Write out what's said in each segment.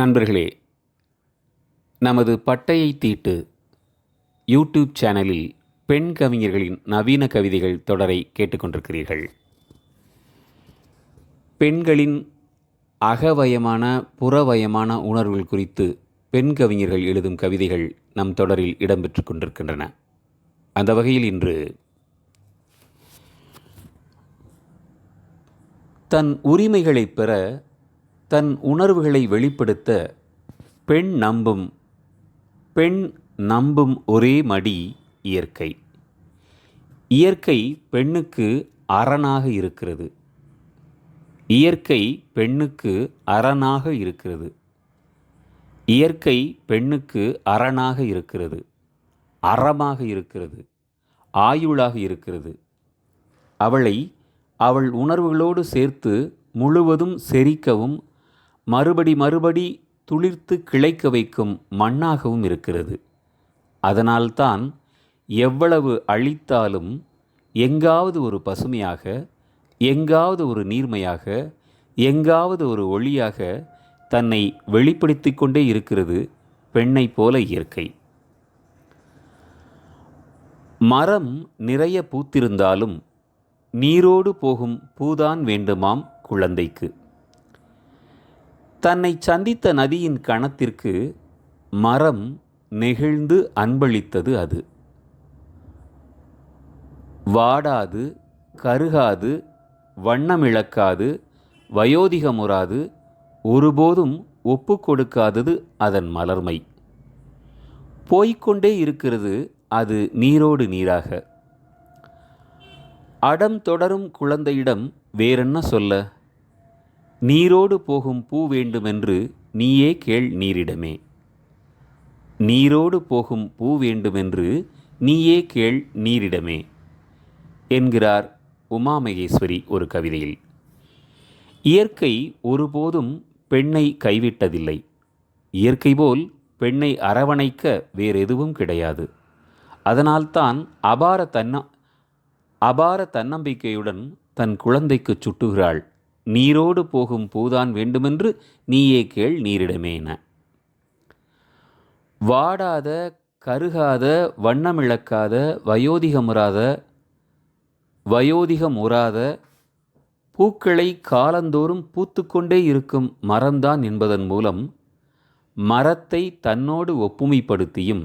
நண்பர்களே நமது பட்டையை தீட்டு யூடியூப் சேனலில் பெண் கவிஞர்களின் நவீன கவிதைகள் தொடரை கேட்டுக்கொண்டிருக்கிறீர்கள். பெண்களின் அகவயமான புறவயமான உணர்வுகள் குறித்து பெண் கவிஞர்கள் எழுதும் கவிதைகள் நம் தொடரில் இடம்பெற்று கொண்டிருக்கின்றன. அந்த வகையில் இன்று தன் உரிமைகளை பெற தன் உணர்வுகளை வெளிப்படுத்த பெண் நம்பும் பெண் நம்பும் ஒரே மடி இயற்கை. இயற்கை பெண்ணுக்கு அரணாக இருக்கிறது. இயற்கை பெண்ணுக்கு அரணாக இருக்கிறது. இயற்கை பெண்ணுக்கு அரணாக இருக்கிறது. அறமாக இருக்கிறது. ஆயுளாக இருக்கிறது. அவளை அவள் உணர்வுகளோடு சேர்த்து முழுவதும் செரிக்கவும் மறுபடி மறுபடி துளிர்த்து கிளைக்க வைக்கும் மண்ணாகவும் இருக்கிறது. அதனால்தான் எவ்வளவு அழித்தாலும் எங்காவது ஒரு பசுமையாக எங்காவது ஒரு நீர்மையாக எங்காவது ஒரு ஒளியாக தன்னை வெளிப்படுத்தி கொண்டே இருக்கிறது பெண்ணைப் போல இயற்கை. மரம் நிறைய பூத்திருந்தாலும் நீரோடு போகும் பூதான் வேண்டுமாம் குழந்தைக்கு. தன்னை சந்தித்த நதியின் கணத்திற்கு மரம் நெகிழ்ந்து அன்பளித்தது அது. வாடாது கருகாது வண்ணமிழக்காது வயோதிகமுறாது ஒருபோதும் ஒப்பு கொடுக்காதது அதன் மலர்மை. போய்க்கொண்டே இருக்கிறது அது நீரோடு நீராக. அடம் தொடரும் குழந்தையிடம் வேறென்ன சொல்ல? நீரோடு போகும் பூ வேண்டுமென்று நீயே கேள் நீரிடமே. நீரோடு போகும் பூ வேண்டுமென்று நீயே கேள் நீரிடமே என்கிறார் உமாமகேஸ்வரி ஒரு கவிதையில். இயற்கை ஒருபோதும் பெண்ணை கைவிட்டதில்லை. இயற்கை போல் பெண்ணை அரவணைக்க வேறெதுவும் கிடையாது. அதனால்தான் அபார தன்ன அபார தன்னம்பிக்கையுடன் தன் குழந்தைக்கு சுட்டுகிறாள் நீரோடு போகும் பூதான் வேண்டுமென்று நீயே கேள் நீரிடமேன வாடாத கருகாத வண்ணமிழக்காத வயோதிகமுறாத வயோதிகமுறாத பூக்களை காலந்தோறும் பூத்துக்கொண்டே இருக்கும் மரம்தான் என்பதன் மூலம் மரத்தை தன்னோடு ஒப்புமைப்படுத்தியும்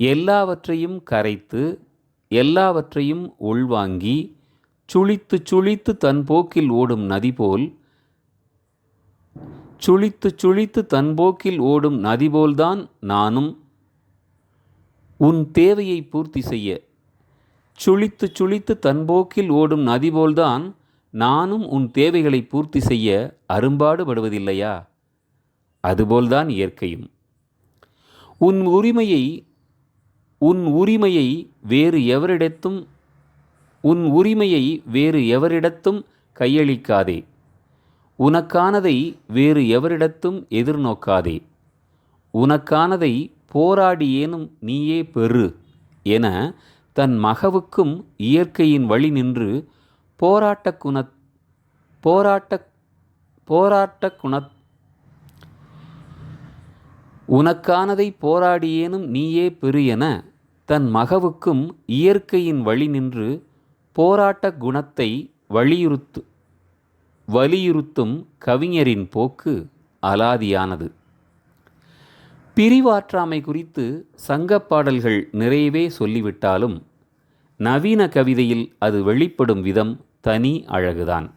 எல்லாவற்றையும் கரைத்து எல்லாவற்றையும் உள்வாங்கி சுழித்து சுழித்து தன் போக்கில் ஓடும் நதி போல் சுழித்து சுழித்து தன் போக்கில் ஓடும் நதி போல்தான் நானும் உன் தேவையை பூர்த்தி செய்ய. சுழித்து சுழித்து தன் போக்கில் ஓடும் நதி போல்தான் நானும் உன் தேவைகளை பூர்த்தி செய்ய அரும்பாடுபடுவதில்லையா? அதுபோல்தான் இயற்கையும். உன் உரிமையை உன் உரிமையை வேறு எவரிடத்தும் உன் உரிமையை வேறு எவரிடத்தும் கையளிக்காதே. உனக்கானதை வேறு எவரிடத்தும் எதிர்நோக்காதே. உனக்கானதை போராடியேனும் நீயே பெறு என தன் மகவுக்கும் இயற்கையின் வழி நின்று போராட்ட குண போராட்ட போராட்ட குண உனக்கானதை போராடியேனும் நீயே பெறு என தன் மகவுக்கும் இயற்கையின் வழி நின்று போராட்ட குணத்தை வலியுறுத்து வலியுறுத்தும் கவிஞரின் போக்கு அலாதியானது. பிரிவாற்றாமை குறித்து சங்கப் பாடல்கள் நிறையவே சொல்லிவிட்டாலும் நவீன கவிதையில் அது வெளிப்படும் விதம் தனி அழகுதான்.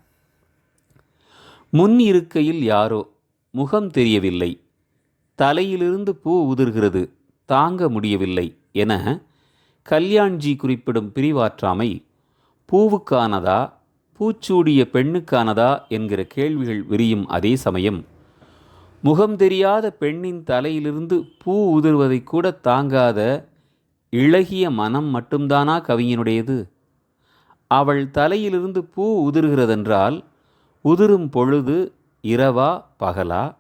முன் இருக்கையில் யாரோ முகம் தெரியவில்லை. தலையிலிருந்து பூ உதிர்கிறது தாங்க முடியவில்லை என கல்யாண்ஜி குறிப்பிடும் பிரிவாற்றாமை பூவுக்கானதா பூச்சூடிய பெண்ணுக்கானதா என்கிற கேள்விகள் விரியும் அதே சமயம் முகம் தெரியாத பெண்ணின் தலையிலிருந்து பூ உதிர்வதை கூட தாங்காத இளகிய மனம் மட்டும்தானா கவிஞனுடையது அவள் தலையிலிருந்து பூ உதிர்கிறதென்றால் உதிரும் பொழுது இரவா பகலா?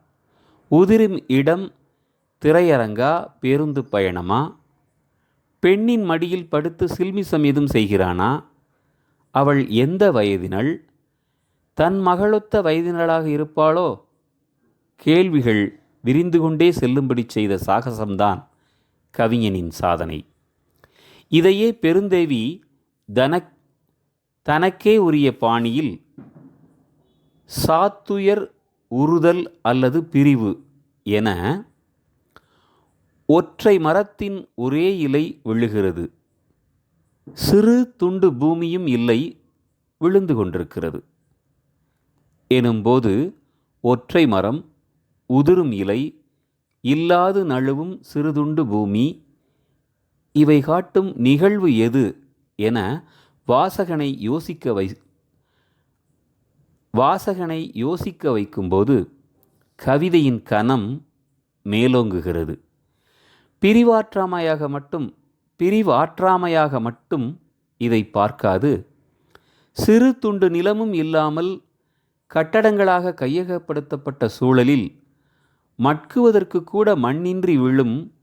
உதிரும் இடம் திரையரங்கா பேருந்து பயணமா? பெண்ணின் மடியில் படுத்து சில்மிசம் எதுவும் செய்கிறானா? அவள் எந்த வயதினள்? தன் மகளொத்த வயதினளாக இருப்பாளோ? கேள்விகள் விரிந்து கொண்டே செல்லும்படி செய்த சாகசம்தான் கவிஞனின் சாதனை. இதையே பெருந்தேவி தனக் தனக்கே உரிய பாணியில் சாத்துயர் உறுதல் அல்லது பிரிவு என ஒற்றை மரத்தின் ஒரே இலை விழுகிறது சிறு துண்டு பூமியும் இல்லை விழுந்து கொண்டிருக்கிறது. எனும்போது ஒற்றை மரம் உதிரும் இலை இல்லாது நழுவும் சிறுதுண்டு பூமி இவை காட்டும் நிகழ்வு எது என வாசகனை யோசிக்க வை வாசகனை யோசிக்க வைக்கும்போது கவிதையின் கனம் மேலோங்குகிறது. பிரிவாற்றாமையாக மட்டும் பிரிவாற்றாமையாக மட்டும் இதை பார்க்காது. சிறு துண்டு நிலமும் இல்லாமல் கட்டடங்களாக கையகப்படுத்தப்பட்ட சூழலில் மட்குவதற்கு கூட மண்ணின்றி விழும்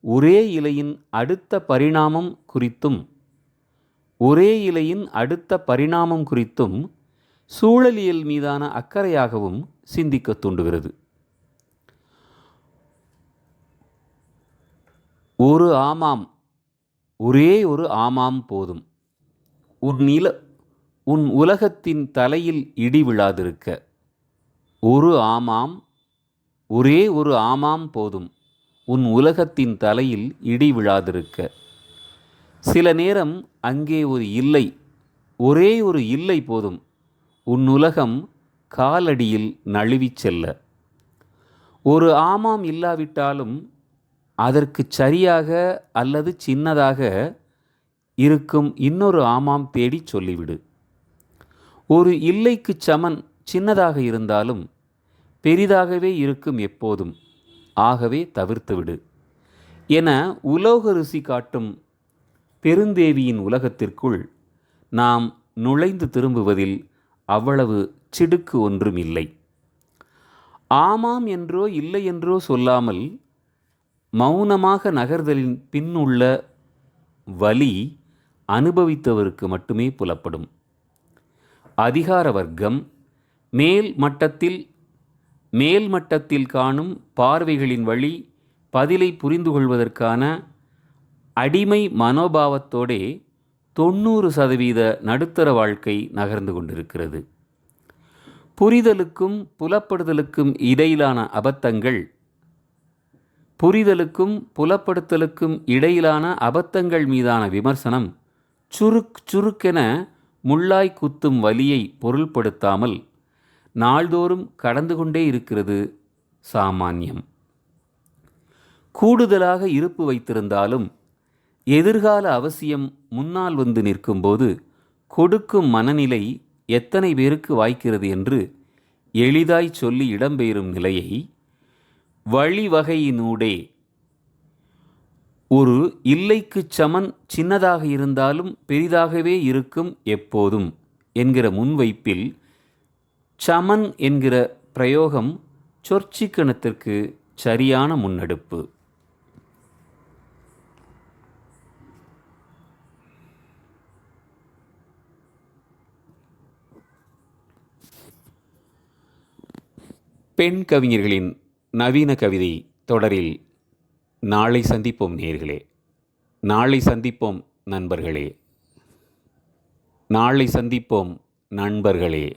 ஒரே இலையின் அடுத்த பரிணாமம் குறித்தும் ஒரே இலையின் அடுத்த பரிணாமம் குறித்தும் சூழலியல் மீதான அக்கறையாகவும் சிந்திக்க தூண்டுகிறது. ஒரு ஆமாம் ஒரே ஒரு ஆமாம் போதும். உன் நில உன் உலகத்தின் தலையில் இடி விழாதிருக்க. ஒரு ஆமாம் ஒரே ஒரு ஆமாம் போதும். உன் உலகத்தின் தலையில் இடி விழாதிருக்க. சில நேரம் அங்கே ஒரு இல்லை ஒரே ஒரு இல்லை போதும். உன் உலகம் காலடியில் நழுவிச் செல்ல. ஒரு ஆமாம் இல்லாவிட்டாலும் அதற்கு சரியாக அல்லது சின்னதாக இருக்கும் இன்னொரு ஆமாம் தேடி சொல்லிவிடு. ஒரு இல்லைக்கு சமன் சின்னதாக இருந்தாலும் பெரிதாகவே இருக்கும் எப்போதும். ஆகவே தவிர்த்துவிடு. என உலோக ருசி காட்டும் பெருந்தேவியின் உலகத்திற்குள் நாம் நுழைந்து திரும்புவதில் அவ்வளவு சிடுக்கு ஒன்றும் இல்லை ஆமாம் என்றோ இல்லை என்றோ சொல்லாமல் மௌனமாக நகர்தலின் பின்னுள்ள வலி அனுபவித்தவருக்கு மட்டுமே புலப்படும். அதிகார வர்க்கம் மேல் மட்டத்தில் மேல் மட்டத்தில் காணும் பார்வைகளின் வழி பதிலை புரிந்து கொள்வதற்கான அடிமை மனோபாவத்தோடே தொண்ணூறு சதவீத நடுத்தர வாழ்க்கை நகர்ந்து கொண்டிருக்கிறது. புரிதலுக்கும் புலப்படுதலுக்கும் இடையிலான அபத்தங்கள் புரிதலுக்கும் புலப்படுத்தலுக்கும் இடையிலான அபத்தங்கள் மீதான விமர்சனம் சுருக் சுருக்கென முள்ளாய் குத்தும் வலியை பொருள்படுத்தாமல் நாள்தோறும் கடந்து கொண்டே இருக்கிறது சாமானியம். கூடுதலாக இருப்பு வைத்திருந்தாலும் எதிர்கால அவசியம் முன்னால் வந்து நிற்கும்போது கொடுக்கும் மனநிலை எத்தனை பேருக்கு வாய்க்கிறது என்று எளிதாய் சொல்லி இடம்பெயரும் நிலையை வழிவகையினூடே. ஒரு இல்லைக்கு சமன் சின்னதாக இருந்தாலும் பெரிதாகவே இருக்கும் எப்போதும் என்கிற முன்வைப்பில் சமன் என்கிற பிரயோகம் சொற்சிக்கணத்திற்கு சரியான முன்னெடுப்பு. பெண் கவிஞர்களின் நவீன கவிதை தொடரில் நாளை சந்திப்போம் நேர்களே. நாளை சந்திப்போம் நண்பர்களே. நாளை சந்திப்போம் நண்பர்களே.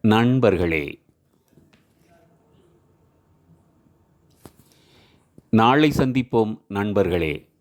நண்பர்களே. நாளை சந்திப்போம் நண்பர்களே.